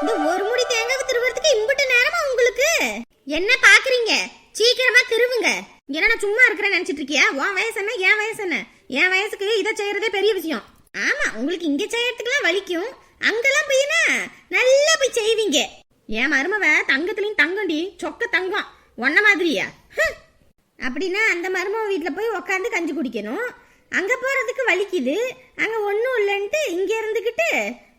இந்த ஒரு முடி தேங்காய் திருவுறதுக்கு இம்புட்டு நேரமா உங்களுக்கு? என்ன பாக்குறீங்க? சீக்கிரமா திருவுங்க. என்ன நான் சும்மா இருக்கிறேன் நினைச்சிட்டு இருக்கியா? உன் வயசு என்ன? என் வயசு என்ன? என் வயசுக்கு இதை செய்யறதே பெரிய விஷயம். ஆமா உங்களுக்கு இங்க செய்யறதுக்குலாம் வலிக்கும். அங்கெல்லாம் போயினா நல்லா போய் செய்வீங்க. என் மருமவ தங்கத்துலயும் தங்கண்டி சொக்க தங்கம். ஒன்ன மாதிரியா? அப்படின்னா அந்த மருமவ வீட்டில் போய் உக்காந்து கஞ்சி குடிக்கணும். அங்கே போகிறதுக்கு வலிக்குது. அங்கே ஒன்றும் இல்லைன்ட்டு இங்கே இருந்துக்கிட்டு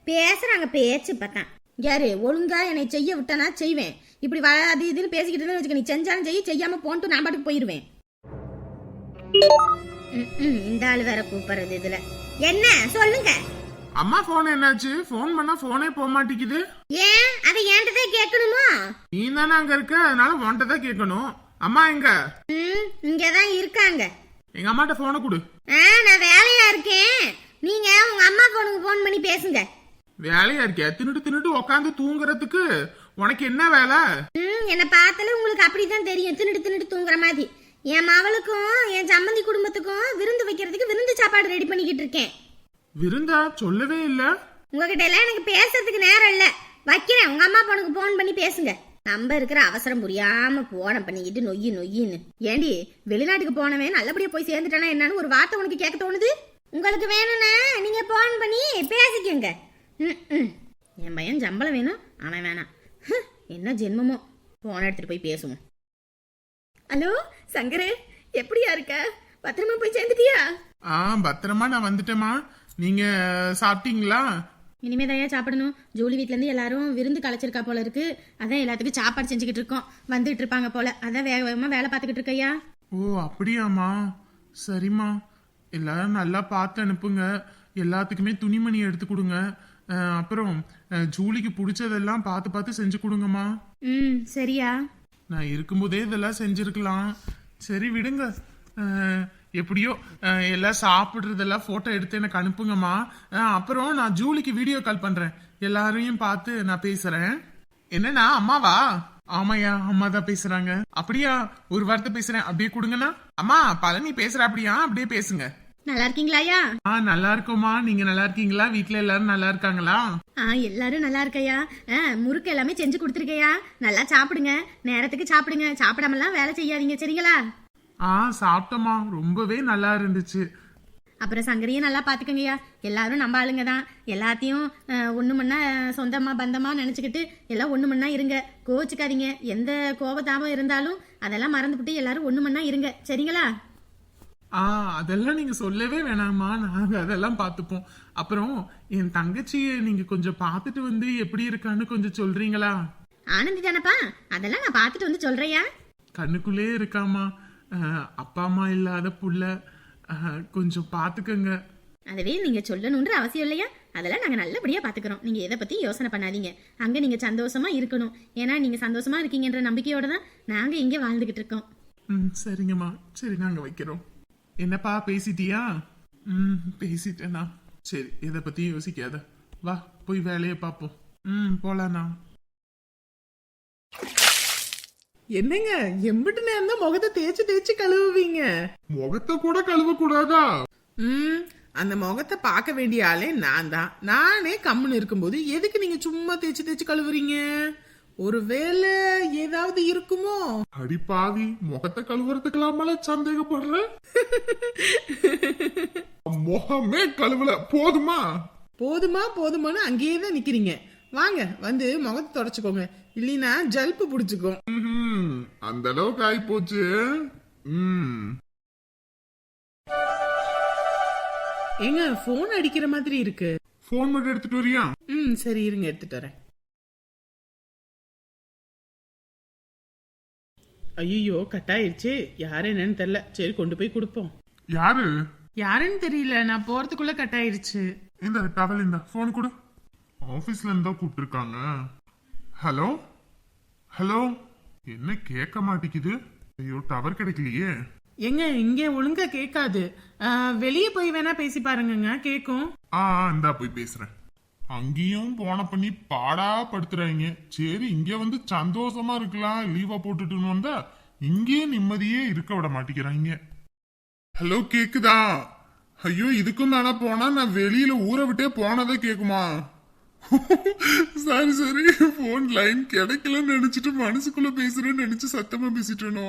பேசுகிறாங்க பேச்சு பார்த்தான் யாரு? ஒழுங்கா என்னை செய்ய விட்டனா செய்வேன். இப்படி வ அது இதுன்னு பேசிக்கிட்டு இருந்தா வச்சுக்க நீ செஞ்சாலும் செய்ய செய்யாம போன்ட்டு நான் பாட்டுக்கு ம், இந்த ஆள் வேற கூப்பிடுறது இதுல. என்ன? சொல்லுங்க. அம்மா போன் என்னாச்சு? போன் பண்ணா போனே போக மாட்டேங்குது. ஏன்? அதை ஏன்டதே கேட்கணுமா? நீ தானே அங்க இருக்க? அதனால உன்கிட்ட தான் கேட்கணும். அம்மா எங்க? ம் இங்கதான் இருக்காங்க. எங்க அம்மாட்ட போனை கொடு. ஆ நான் வேலையா இருக்கேன். நீங்க உங்க அம்மா போனுக்கு ஃபோன் பண்ணி பேசுங்க. வேலையா இருக்கியா தின்னுட்டு தின்னுட்டு உக்காந்து தூங்குறதுக்கு உனக்கு என்ன வேலை? ம் என்னை பார்த்தாலே உங்களுக்கு அப்படிதான் தெரியும். தின்னுட்டு தின்னுட்டு தூங்குற மாதிரி. என் மவளுக்கும் என் சம்மந்தி குடும்பத்துக்கும் விருந்து வைக்கிறதுக்கு விருந்து சாப்பாடு ரெடி பண்ணிக்கிட்டு இருக்கேன். விருந்தா? சொல்லவே இல்ல. உங்ககிட்ட எல்லாம் எனக்கு பேசுறதுக்கு நேரம் இல்ல. வைக்கிறேன். உங்க அம்மா பொண்ணுக்கு போன் பண்ணி பேசுங்க. நம்ம இருக்கிற அவசரம் புரியாம போன பண்ணிக்கிட்டு நொய்யு நொய்யின்னு. ஏண்டி வெளிநாட்டுக்கு போனவன் நல்லபடியா போய் சேர்ந்துட்டானா என்னன்னு ஒரு வார்த்தை உனக்கு கேட்க தோணுது? உங்களுக்கு வேணும்னா நீங்க போன் பண்ணி பேசிக்கோங்க. என் பையன் சம்பளம் வேணும் அவன் வேணாம். என்ன ஜென்மமோ. போன எடுத்துட்டு போய் பேசுவோம். ஹலோ சங்கரே எப்படியா இருக்க? பத்திரமா போய் சேர்ந்துட்டியா? ஆ பத்திரமா நான் வந்துட்டேம்மா. நீங்க சாப்பிட்டீங்களா? இனிமேதான் சாப்பிடணும். ஜூலி வீட்ல இருந்து எல்லாரும் விருந்து களைச்சிருக்கா போல இருக்கு. அதான் எல்லாத்துக்கும் சாப்பாடு செஞ்சுக்கிட்டு இருக்கோம். வந்துட்டு இருப்பாங்க போல. அதான் வேக வேகமா வேலை பார்த்துக்கிட்டு இருக்கையா? ஓ அப்படியாம்மா. சரிம்மா. எல்லாரும் நல்லா பார்த்து அனுப்புங்க. எல்லாத்துக்குமே துணிமணி எடுத்து கொடுங்க. அப்புறம் ஜூலிக்கு பிடிச்சதெல்லாம் பார்த்து பார்த்து செஞ்சு கொடுங்கம்மா. ம் சரியா? நான் இருக்கும்போதே இதெல்லாம் செஞ்சிருக்கலாம். சரி விடுங்க. எப்படியோ எல்லாம் சாப்பிட்றதெல்லாம் ஃபோட்டோ எடுத்து எனக்கு அனுப்புங்கம்மா. அப்புறம் நான் ஜூலிக்கு வீடியோ கால் பண்றேன். எல்லாரையும் பார்த்து நான் பேசுறேன். என்னண்ணா அம்மாவா? ஆமாய்யா அம்மா தான் பேசுறாங்க. அப்படியா ஒரு வார்த்தை பேசுறேன். அப்படியே கொடுங்கண்ணா. அம்மா பழனி பேசுற அப்படியா அப்படியே பேசுங்க. நல்லா இருக்கீங்களாயா ஆ நல்லா இருக்கோம்மா நீங்க நல்லா இருக்கீங்களா வீட்ல எல்லாரும் நல்லா இருக்காங்களா ஆ எல்லாரும் நல்லா இருக்கையா முறுக்கு எல்லாமே செஞ்சு கொடுத்துருக்கையா? நல்லா சாப்பிடுங்க. நேரத்துக்கு சாப்பிடுங்க. சாப்பிடாமலாம் வேலை செய்யாதீங்க சரிங்களா? ஆ சாப்பிட்டோம்மா. ரொம்பவே நல்லா இருந்துச்சு அப்புறம் சங்கரையும் நல்லா பார்த்துக்கங்கய்யா எல்லாரும் நம்ம ஆளுங்க தான். எல்லாத்தையும் ஒன்று மண்ணா சொந்தமா பந்தமா நினச்சிக்கிட்டு எல்லாம் ஒன்று மண்ணா இருங்க. கோச்சுக்காதீங்க. எந்த கோபதாபம் இருந்தாலும் அதெல்லாம் மறந்துவிட்டு எல்லாரும் ஒன்று மண்ணா இருங்க. சரிங்களா? ஆ அதெல்லாம் நீங்க சொல்லவே வேணாம்மா. நாங்க அதெல்லாம் பார்த்துப்போம். அப்புறம் என் தங்கச்சியை நீங்க கொஞ்சம் பார்த்துட்டு வந்து எப்படி இருக்கான்னு கொஞ்சம் சொல்றீங்களா? ஆனந்தி தானப்பா? அதெல்லாம் நான் பார்த்துட்டு வந்து சொல்றையா? கண்ணுக்குள்ளே இருக்காமா அப்பா அம்மா இல்லாத புள்ள. கொஞ்சம் பார்த்துக்கங்க. அதுவே நீங்க சொல்லணுன்ற அவசியம் இல்லையா? அதெல்லாம் நாங்க நல்லபடியா பாத்துக்கிறோம் நீங்க எதை பத்தி யோசனை பண்ணாதீங்க. அங்க நீங்க சந்தோஷமா இருக்கணும். ஏன்னா நீங்க சந்தோஷமா இருக்கீங்கன்ற நம்பிக்கையோட தான் நாங்க இங்க வாழ்ந்துகிட்டு இருக்கோம். சரிங்கம்மா. சரி நாங்க வைக்கிறோம். என்னப்பா பேசிட்டியா? ம் பேசிட்டேண்ணா. சரி இதை பத்தி யோசிக்காத. வா போய் வேலையை பார்ப்போம். ம் போலாண்ணா. என்னங்க எம்பிட்டு நேரம் தான் முகத்தை தேய்ச்சி தேய்ச்சி கழுவுவீங்க. முகத்தை கூட கழுவ கூடாதா ம் அந்த முகத்தை பார்க்க வேண்டிய ஆளே நான் தான் நானே கம்முன்னு இருக்கும்போது எதுக்கு நீங்க சும்மா தேய்ச்சி தேய்ச்சி கழுவுறீங்க? ஒருவேளை ஏதாவது இருக்குமோ? அடி பாவி முகத்தை கழுவுறதுக்கெல்லாமல சந்தேகப்படுற? முகமே கழுவல. போதுமா? போதுமா போதுமான்னு அங்கேயே தான் நிக்கிறீங்க. வாங்க வந்து முகத்தை தொடச்சுக்கோங்க. இல்லைன்னா ஜல்பு பிடிச்சுக்கும். ம்ஹும். அந்த அளவுக்கு ஆகி போச்சு ம். ஏங்க போன் அடிக்கிற மாதிரி இருக்கு. போன் மட்டும் எடுத்துட்டு வரியா? ம் சரி இருங்க எடுத்துட்டு வரேன். ஐயோ கட் ஆயிடுச்சு யாரு என்னன்னு தெரியல. சரி கொண்டு போய் கொடுப்போம். யாரு? யாருன்னு தெரியல. நான் போறதுக்குள்ள கட் ஆயிடுச்சு இந்த டவல் இந்த போன் கொடு. ஆபீஸ்ல இருந்தா கூப்பிட்டுருக்காங்க. ஹலோ ஹலோ என்ன கேட்க மாட்டேங்குது? ஐயோ டவர் கிடைக்கலையே. எங்க இங்க ஒழுங்கா கேட்காது. வெளியே போய் வேணா பேசி பாருங்கங்க. கேக்கும் ஆ ஆ, இந்தா போய் பேசுறேன். அங்கேயும் போன பண்ணி பாடா படுத்துறாங்க. சரி இங்க வந்து சந்தோஷமா இருக்கலாம் லீவா போட்டுட்டுன்னு வந்தா இங்கேயே நிம்மதியே இருக்க விட மாட்டேங்கிறாங்க. ஹலோ கேக்குதா? ஐயோ இதுக்கும் தானே போனா நான் வெளியில ஊரை விட்டே போனதே கேக்குமா? சரி சரி போன் லைன் கிடைக்கலன்னு நினைச்சிட்டு மனசுக்குள்ள பேசுறேன்னு நினைச்சு சத்தமா பேசிட்டேனோ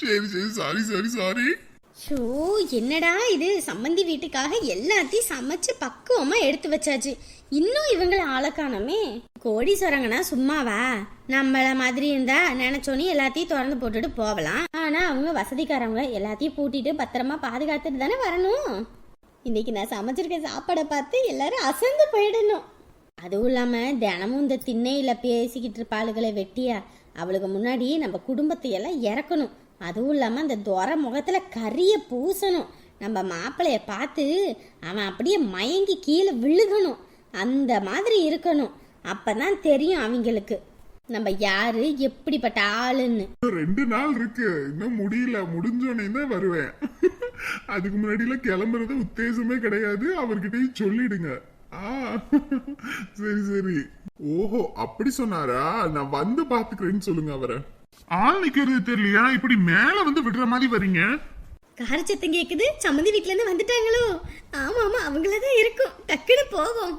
சரி சரி சாரி சாரி சாரி ஷோ என்னடா இது? சம்மந்தி வீட்டுக்காக எல்லாத்தையும் சமைச்சு பக்குவமா எடுத்து வச்சாச்சு. இன்னும் இவங்களை ஆளக்கானமே கோடீஸ்வரங்கன்னா சும்மாவா? நம்மள மாதிரி இருந்தா நினைச்சோனே எல்லாத்தையும் திறந்து போட்டுட்டு போகலாம். ஆனா அவங்க வசதிக்காரவங்க எல்லாத்தையும் பூட்டிட்டு பத்திரமா பாதுகாத்துட்டு தானே வரணும். இன்னைக்கு நான் சமைச்சிருக்க சாப்பாடை பார்த்து எல்லாரும் அசந்து போயிடணும். அதுவும் இல்லாமல் தினமும் இந்த திண்ணையில் பேசிக்கிட்டு இருப்பாளுகளை வெட்டியா அவளுக்கு முன்னாடி நம்ம குடும்பத்தை எல்லாம் இறக்கணும். அதுவும் இல்லாமல் அந்த துர முகத்தில் கறியை பூசணும். நம்ம மாப்பிளைய பார்த்து அவன் அப்படியே மயங்கி கீழே விழுகணும். அந்த மாதிரி இருக்கணும். அப்பதான் தெரியும் அவங்களுக்கு. நம்ம யாரு எப்படிப்பட்ட ஆளுன்னு. ரெண்டு நாள் இருக்கு. இன்னும் முடியல. முடிஞ்சோடனே தான் வருவேன். அதுக்கு முன்னாடியில கிளம்புறது உத்தேசமே கிடையாது. அவர்கிட்டயும் சொல்லிடுங்க. ஆ சரி சரி. ஓஹோ அப்படி சொன்னாரா? நான் வந்து பாத்துக்கிறேன்னு சொல்லுங்க அவரை. ஆள் நிக்கிறது தெரியலையா? இப்படி மேல வந்து விடுற மாதிரி வரீங்க. கார சத்தம் கேக்குது. சம்மந்தி வீட்ல இருந்து வந்துட்டாங்களோ? ஆமா ஆமா அவங்கள தான் இருக்கும். டக்குன்னு போவோம்.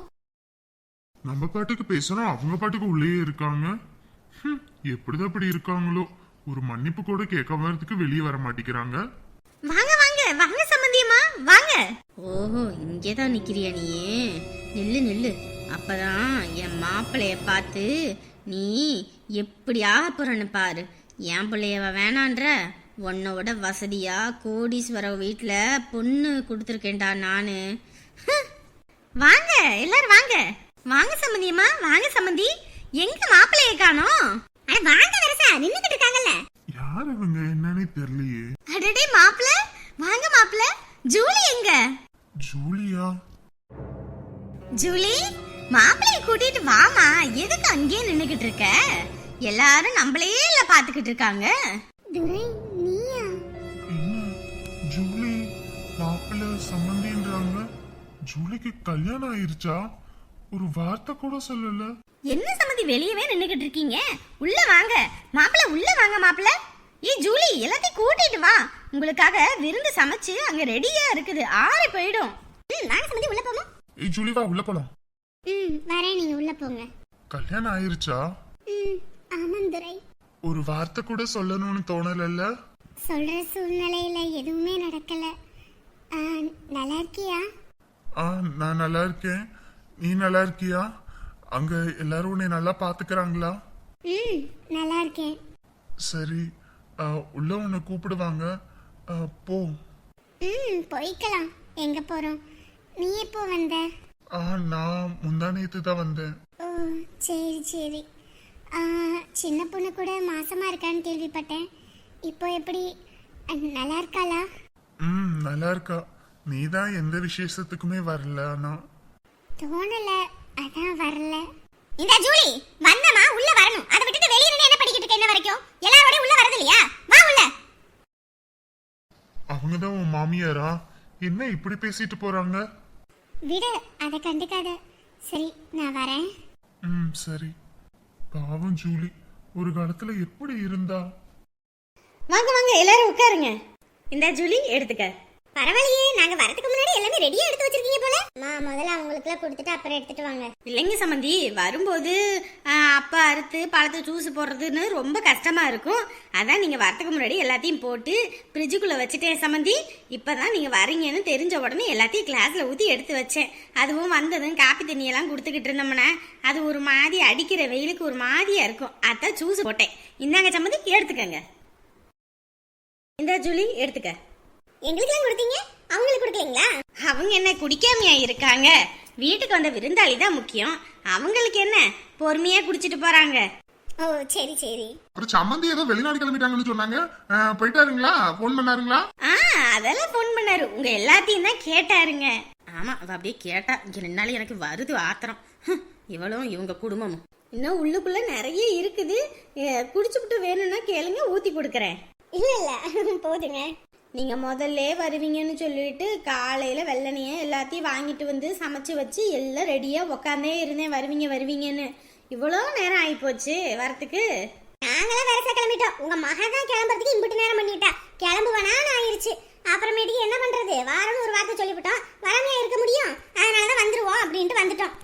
நம்ம பாட்டுக்கு பேசுறோம் அவங்க பாட்டுக்கு உள்ளே இருக்காங்க. ஹம், எப்படிதான் இப்படி இருக்காங்களோ? ஒரு மன்னிப்பு கூட கேட்க வரதுக்கு வெளியே வர மாட்டேங்கிறாங்க. வாங்க வாங்க வாங்க சம்மந்தியம்மா வாங்க. ஓஹோ இங்கே தான் நிக்கிறியா நீ நில்லு நில்லு. அப்பதான் என் மாப்பிளைய பார்த்து நீ எப்படி ஆக போறன்னு பாரு. என் பிள்ளையவ வேணான்ற. உன்னோட வசதியா கோடீஸ்வர வீட்டில் பொண்ணு கொடுத்துருக்கேன்டா நானு. வாங்க எல்லாரும் வாங்க. வாங்க சம்மந்தியம்மா வாங்க சம்மந்தி. எங்க மாப்பிளைய காணோம்? அட வாங்க வரசா நின்னுக்கிட்டு இருக்காங்கல்ல. யார் இவங்க? என்னன்னே தெரியலையே. அடடே மாப்பிள வாங்க மாப்பிள ஜூலி எங்க? ஜூலியா? ஜூலி மாப்பிளைய கூட்டிட்டு வாமா. எதுக்கு அங்கேயே நின்னுகிட்டு இருக்க? எல்லாரும் நம்மளையே இல்ல பாத்துக்கிட்டு இருக்காங்க. நீயா? என்ன? ஜூலி மாப்பிள்ள சம்மந்தின்றாங்க. ஜூலிக்கு கல்யாணம் ஆயிருச்சா? ஒரு வார்த்தை கூட சொல்லல. என்ன சம்மதி வெளியவே நின்னுகிட்டு இருக்கீங்க? உள்ள வாங்க. மாப்பிள உள்ள வாங்க மாப்பிள ஏய் ஜூலி எல்லாத்தையும் கூட்டிட்டு வா. உங்களுக்காக விருந்து சமைச்சு அங்க ரெடியா இருக்குது. ஆறி போயிடும். ம் வாங்க சம்மதி உள்ள போமா. ஏய் ஜூலி வா உள்ள போலாம். ம் வரேன் நீங்க உள்ள போங்க. கல்யாணம் ஆயிருச்சா? ம் ஆமாம் துரை. ஒரு வார்த்தை கூட சொல்லணும்னு தோணலல்ல? சொல்ற சூழ்நிலையில எதுவுமே நடக்கல. ஆ, நல்லா இருக்கியா ஆ நான் நல்லா இருக்கேன் நீ நல்லா இருக்கியா அங்க எல்லாரும் உன்னை நல்லா பாத்துக்கறாங்களா? ம் நல்லா இருக்கேன் சரி ஆ, உள்ள உன்னை கூப்பிடுவாங்க. ஆ, போ. ம் போய்க்கலாம். எங்க போறோம்? நீ எப்போ வந்த? ஆ நான் முந்தா நேத்து தான் வந்தேன். ஓ சரி சரி. ஆ, சின்ன பொண்ணு கூட மாசமா இருக்கான்னு கேள்விப்பட்டேன். இப்போ எப்படி? அ, நல்லா இருக்காளா? ம் நல்லா இருக்கா. நீ தான் எந்த விசேஷத்துக்குமே வரல ஆனா தோணல. அதான் வரல. இந்த ஜூலி வந்தமா உள்ள வரணும். அதை விட்டுட்டு வெளிய நின்னு என்ன படிக்கிட்டு இருக்க என்ன வரைக்கும்? எல்லாரோட உள்ள வரது இல்லையா? வா உள்ள. அவங்க தான் உன் மாமியாரா? என்ன இப்படி பேசிட்டு போறாங்க? விடு அதை கண்டுக்காத. சரி நான் வரேன். ம் சரி. பாவம் ஜூலி. ஒரு காலத்துல எப்படி இருந்தா? வாங்க வாங்க எல்லாரும் உட்காருங்க. இந்த ஜூலி எடுத்துக்க. பரவாயில்லையே நாங்க வரதுக்கு முன்னாடி எல்லாமே ரெடியா எடுத்து வச்சிருக்கீங்க போல? மா முதல்ல அவங்களுக்குலாம் கொடுத்துட்டு அப்புறம் எடுத்துட்டு வாங்க. இல்லைங்க சம்மந்தி வரும்போது அப்பா அறுத்து பழத்தை ஜூஸ் போடுறதுன்னு ரொம்ப கஷ்டமா இருக்கும். அதான் நீங்க வரதுக்கு முன்னாடி எல்லாத்தையும் போட்டு ஃப்ரிட்ஜுக்குள்ள வச்சுட்டேன் சம்மந்தி இப்பதான் நீங்க வரீங்கன்னு தெரிஞ்ச உடனே எல்லாத்தையும் கிளாஸ்ல ஊத்தி எடுத்து வச்சேன். அதுவும் வந்ததும் காப்பி தண்ணியெல்லாம் கொடுத்துக்கிட்டு இருந்தோம்னா அது ஒரு மாதிரி அடிக்கிற வெயிலுக்கு ஒரு மாதிரியா இருக்கும். அதான் ஜூஸ் போட்டேன். இந்தாங்க சம்மந்தி எடுத்துக்கங்க. இந்த ஜூலி எடுத்துக்க. எங்களுக்கெல்லாம் கொடுத்தீங்க? அவங்களுக்கு கொடுக்கலீங்களா? அவங்க என்ன குடிக்காமையா இருக்காங்க? வீட்டுக்கு வந்த விருந்தாளி தான் முக்கியம். அவங்களுக்கு என்ன? பொறுமையா குடிச்சிட்டு போறாங்க. ஓ சரி சரி. அப்புறம் சம்மந்தி ஏதோ வெளிநாடு கிளம்பிட்டாங்கன்னு சொன்னாங்க. போயிட்டாருங்களா? ஃபோன் பண்ணாருங்களா? ஆ அதெல்லாம் ஃபோன் பண்ணாரு. உங்க எல்லாத்தையும் தான் கேட்டாருங்க. ஆமா அவ அப்படியே கேட்டா இங்க ரெண்டு எனக்கு வருது ஆத்திரம். இவளும் இவங்க குடும்பமும். இன்னும் உள்ளுக்குள்ள நிறைய இருக்குது. குடிச்சுப்புட்டு வேணும்னா கேளுங்க ஊத்தி கொடுக்குறேன். இல்ல இல்ல. போதுங்க. நீங்க முதல்ல வருவீங்கன்னு சொல்லிட்டு காலையில வெள்ளனைய எல்லாத்தையும் வாங்கிட்டு வந்து சமைச்சு வச்சு எல்லாம் ரெடியா உக்காந்தே இருந்தேன். வருவீங்க வருவீங்கன்னு. இவ்வளோ நேரம் ஆயிப்போச்சு வரத்துக்கு? நாங்களாம் வேற கிளம்பிட்டோம். உங்க மகா தான் கிளம்புறதுக்கு இம்பிட்டு நேரம் பண்ணிட்டா. கிளம்புவானான்னு ஆயிருச்சு. அப்புறமேட்டுக்கு என்ன பண்றது? வாரம்னு ஒரு வார்த்தை சொல்லிவிட்டோம். வராமையா இருக்க முடியும். அதனாலதான் வந்துருவோம் அப்படின்ட்டு வந்துட்டோம்.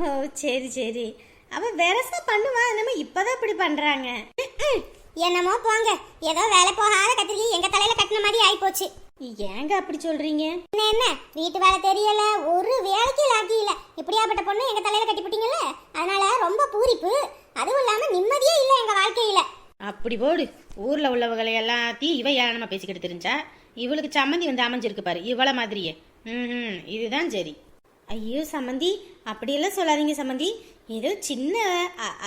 ஓ சரி சரி. அவ வெரசா பண்ணுவா. நம்ம இப்பதான் இப்படி பண்றாங்க. ம்ம். என்னமோ போங்க. ஏதோ வேலை போகாத கத்திரிக்கை எங்க தலையில கட்டின மாதிரி ஆயிப்போச்சு. ஏங்க அப்படி சொல்றீங்க? என்ன என்ன? வீட்டு வேலை தெரியல. ஒரு வேலைக்கு லாக்கி இல்ல. இப்படியாப்பட்ட பொண்ணு எங்க தலையில கட்டி போட்டீங்கல்ல? அதனால ரொம்ப பூரிப்பு. அதுவும் இல்லாம நிம்மதியே இல்ல எங்க வாழ்க்கையில. அப்படி போடு. ஊர்ல உள்ளவங்களை எல்லாத்தையும் இவ ஏளனமா பேசிக்கிட்டு தெரிஞ்சா இவளுக்கு சம்மந்தி வந்து அமைஞ்சிருக்கு பாரு இவள மாதிரியே. ம் இதுதான் சரி. ஐயோ சம்மந்தி. அப்படியெல்லாம் சொல்லாதீங்க சம்மந்தி. ஏதோ சின்ன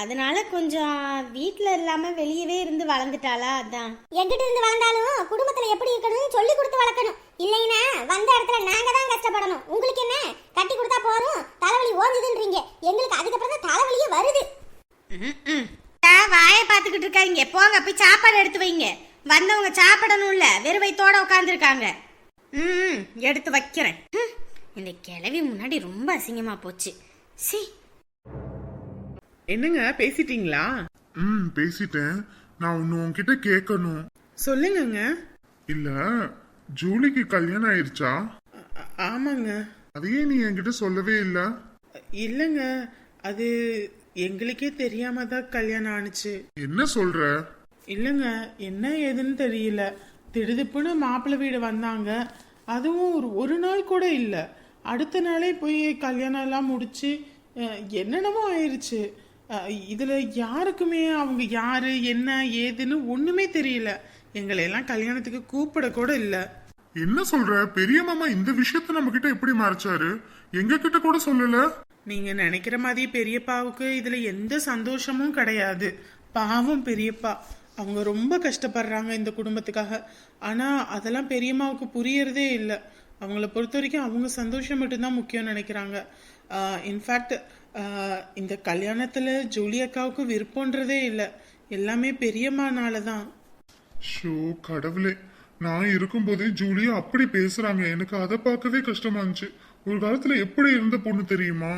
அதனால கொஞ்சம் வீட்டில் இல்லாம வெளியவே இருந்து வளர்ந்துட்டாளா அதான். எங்கிட்ட இருந்து வளர்ந்தாலும் குடும்பத்துல எப்படி இருக்கணும்னு சொல்லி கொடுத்து வளர்க்கணும். இல்லைன்னா வந்த இடத்துல நாங்க தான் கஷ்டப்படணும். உங்களுக்கு என்ன? கட்டி கொடுத்தா போதும். தலைவலி ஓஞ்சுதுன்றீங்க. எங்களுக்கு அதுக்கப்புறம் தான் தலைவலியே வருது. வாயை பார்த்துக்கிட்டு இருக்காதீங்க. போங்க போய் சாப்பாடு எடுத்து வைங்க. வந்தவங்க சாப்பிடணும்ல. வெறும் வயித்தோட உட்காந்துருக்காங்க ம் எடுத்து வைக்கிறேன். ம், இந்த கிழவி முன்னாடி ரொம்ப அசிங்கமா போச்சு. சி என்னங்க பேசிட்டீங்களா? ம் பேசிட்டேன். நான் ஒன்று உன்கிட்ட கேட்கணும். சொல்லுங்கங்க. இல்ல ஜூலிக்கு கல்யாணம் ஆயிருச்சா? ஆ- ஆமாங்க. அதையே நீ என்கிட்ட சொல்லவே இல்ல. இல்லைங்க அது எங்களுக்கே தெரியாம தான் கல்யாணம் ஆனுச்சு என்ன சொல்ற? இல்லைங்க என்ன ஏதுன்னு தெரியல. திடுதிப்புன்னு மாப்பிள்ளை வீடு வந்தாங்க. அதுவும் ஒரு ஒரு நாள் கூட இல்லை. அடுத்த நாளே போய் கல்யாணம் எல்லாம் முடிச்சு அஹ், என்னென்னமோ ஆயிடுச்சு இதுல யாருக்குமே அவங்க யாரு என்ன ஏதுன்னு ஒண்ணுமே தெரியல. எங்களை எல்லாம் கல்யாணத்துக்கு கூப்பிட கூட இல்லை. என்ன சொல்ற? பெரிய மாமா இந்த விஷயத்த நம்ம கிட்ட எப்படி மறைச்சாரு? எங்க கிட்ட கூட சொல்லல. நீங்க நினைக்கிற மாதிரி பெரியப்பாவுக்கு இதுல எந்த சந்தோஷமும் கிடையாது. பாவம் பெரியப்பா. அவங்க ரொம்ப கஷ்டப்படுறாங்க இந்த குடும்பத்துக்காக. ஆனா அதெல்லாம் பெரியம்மாவுக்கு புரியறதே இல்லை. அவங்கள பொறுத்த வரைக்கும் அவங்க சந்தோஷம் மட்டும்தான் முக்கியம் நினைக்கிறாங்க. இன்ஃபேக்ட் இந்த கல்யாணத்துல ஜூலி அக்காவுக்கு விருப்பன்றதே இல்லை. எல்லாமே பெரியம்மானால தான். ஷோ கடவுளே. நான் இருக்கும்போதே ஜூலியா அப்படி பேசுறாங்க. எனக்கு அதை பார்க்கவே கஷ்டமா இருந்துச்சு. ஒரு காலத்துல எப்படி இருந்த பொண்ணு தெரியுமா?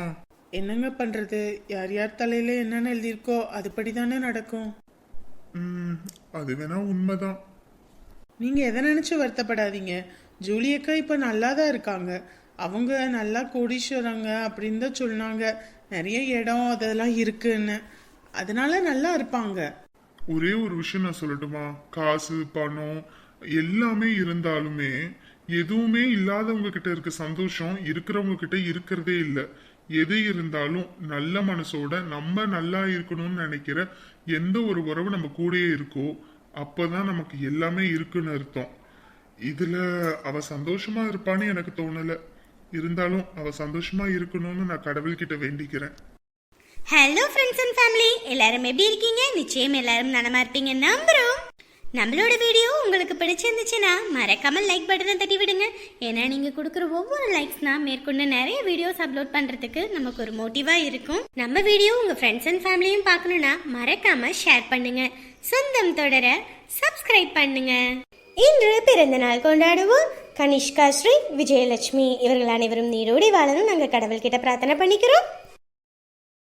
என்னங்க பண்றது? யார் யார் தலையில என்னென்ன எழுதியிருக்கோ அதுபடி தானே நடக்கும் அது வேணா உண்மைதான். நீங்க எதை நினைச்சு வருத்தப்படாதீங்க. ஜூலியக்கா இப்ப நல்லா தான் இருக்காங்க. அவங்க நல்லா கோடீஸ்வரங்க அப்படின்னு தான் சொன்னாங்க. நிறைய இடம் அதெல்லாம் இருக்குன்னு. அதனால நல்லா இருப்பாங்க. ஒரே ஒரு விஷயம் நான் சொல்லட்டுமா? காசு பணம் எல்லாமே இருந்தாலுமே எதுவுமே இல்லாதவங்க கிட்ட இருக்க சந்தோஷம் இருக்கிறவங்க கிட்ட இருக்கிறதே இல்லை. எது இருந்தாலும் நல்ல மனசோட நம்ம நல்லா இருக்கணும்னு நினைக்கிற எந்த ஒரு உறவு நம்ம கூடயே இருக்கோ அப்பதான் நமக்கு எல்லாமே இருக்குன்னு அர்த்தம். இதுல அவ சந்தோஷமா இருப்பான்னு எனக்கு தோணலை. இருந்தாலும் அவ சந்தோஷமா இருக்கணும்னு நான் கடவுள்கிட்ட வேண்டிக்கிறேன். ஹலோ ஃப்ரெண்ட்ஸ் அண்ட் ஃபேமிலி எல்லாரும் எப்படி இருக்கீங்க? நிச்சயம் எல்லாரும் நலமா இருப்பீங்க நம்புறோம். நம்மளோட வீடியோ உங்களுக்கு பிடிச்சிருந்துச்சுன்னா மறக்காம லைக் பட்டனை தட்டி விடுங்க. ஏன்னா நீங்க கொடுக்குற ஒவ்வொரு லைக்ஸ்னா மேற்கொண்டு நிறைய வீடியோஸ் அப்லோட் பண்றதுக்கு நமக்கு ஒரு மோட்டிவா இருக்கும். நம்ம வீடியோ உங்க ஃப்ரெண்ட்ஸ் அண்ட் ஃபேமிலியும் பார்க்கணும்னா மறக்காம ஷேர் பண்ணுங்க. சொந்தம் தொடர சப்ஸ்கிரைப் பண்ணுங்க. இன்று பிறந்த நாள் கொண்டாடுவோம். கனிஷ்கா ஸ்ரீ விஜயலட்சுமி. இவர்கள் அனைவரும் நீடோடி வாழணும். நாங்கள் கடவுள்கிட்ட பிரார்த்தனை பண்ணிக்கிறோம்.